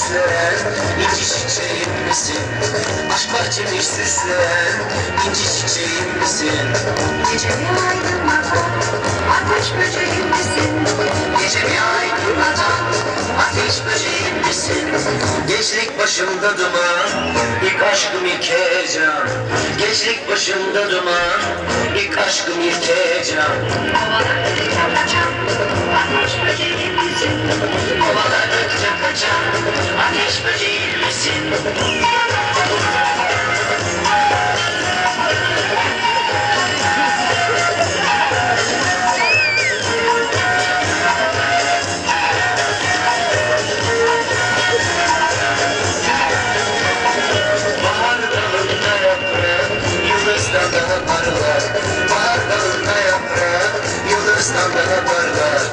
süsleyen inci çiçeğim misin? Aşk bahçemi süsleyen inci çiçeğim misin? Gecemi aydınlatan ateş böceğim misin? Gecemi aydınlatan ateş böceğim misin? Gençlik başımda duman, ilk aşkım ilk heyecan. Gençlik başımda duman, ilk aşkım ilk heyecan. Kovaladıkça kaçan yıldızdan daha parlar. Bahar dalında yaprak, yıldızdan daha parlar.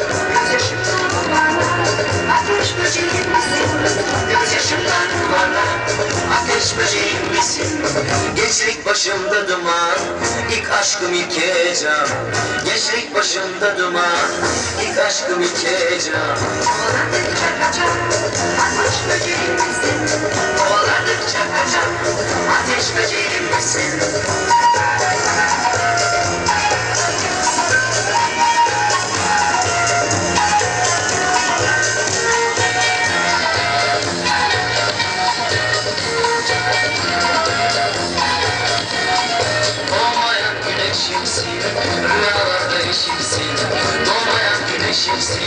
Böceğim misin? Gençlik başımda duman, ilk aşkım ilk heyecan. Gençlik başımda duman, ilk aşkım ilk heyecan. Kovaladıkça kaçan ateş böceğim misin? Rüyalarda eşimsin. Doğmayan güneşimsin,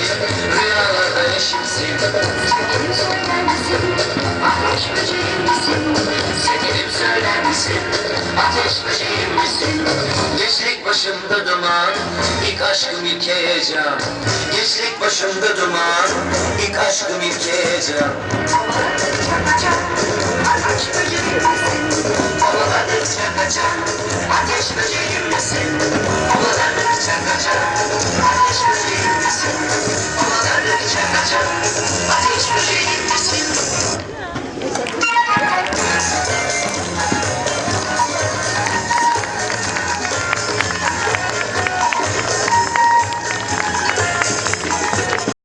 rüyalarda eşimsin. Sevgilim söyler misin? Ateş böceğim misin? Sevgilim söyler misin, ateş böceğim misin? Gençlik başımda duman, ilk aşkım ilk heyecan. Gençlik başımda duman, ilk aşkım ilk heyecan. Kaçan ateş 자